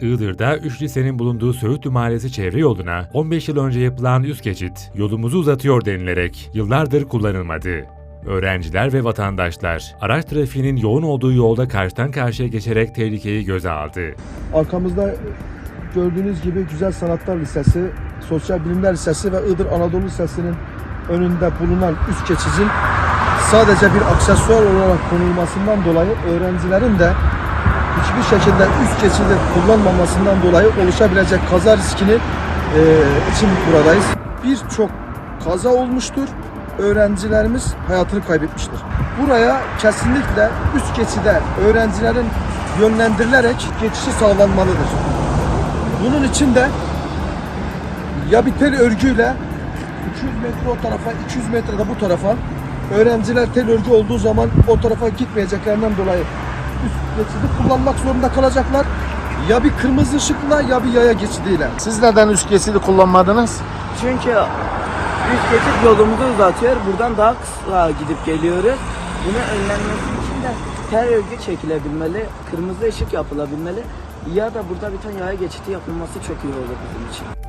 Iğdır'da 3 lisenin bulunduğu Söğütlü Mahallesi çevre yoluna 15 yıl önce yapılan üst geçit yolumuzu uzatıyor denilerek yıllardır kullanılmadı. Öğrenciler ve vatandaşlar araç trafiğinin yoğun olduğu yolda karşıdan karşıya geçerek tehlikeyi göze aldı. Arkamızda gördüğünüz gibi Güzel Sanatlar Lisesi, Sosyal Bilimler Lisesi ve Iğdır Anadolu Lisesi'nin önünde bulunan üst geçidin sadece bir aksesuar olarak konulmasından dolayı öğrencilerin de hiçbir şekilde üst geçidi kullanmamasından dolayı oluşabilecek kaza riskini e, için buradayız. Birçok kaza olmuştur. Öğrencilerimiz hayatını kaybetmiştir. Buraya kesinlikle üst geçide öğrencilerin yönlendirilerek geçişi sağlanmalıdır. Bunun için de ya bir tel örgüyle 200 metre o tarafa, 200 metre de bu tarafa öğrenciler tel örgü olduğu zaman o tarafa gitmeyeceklerinden dolayı üst geçidi kullanmak zorunda kalacaklar. Ya bir kırmızı ışıkla ya bir yaya geçidiyle. Siz neden üst geçidi kullanmadınız? Çünkü üst geçit yolumuzu uzatıyor. Buradan daha kısa gidip geliyoruz. Bunu önlenmesi için de ter örgü çekilebilmeli, kırmızı ışık yapılabilmeli ya da burada bir tane yaya geçidi yapılması çok iyi olur bizim için.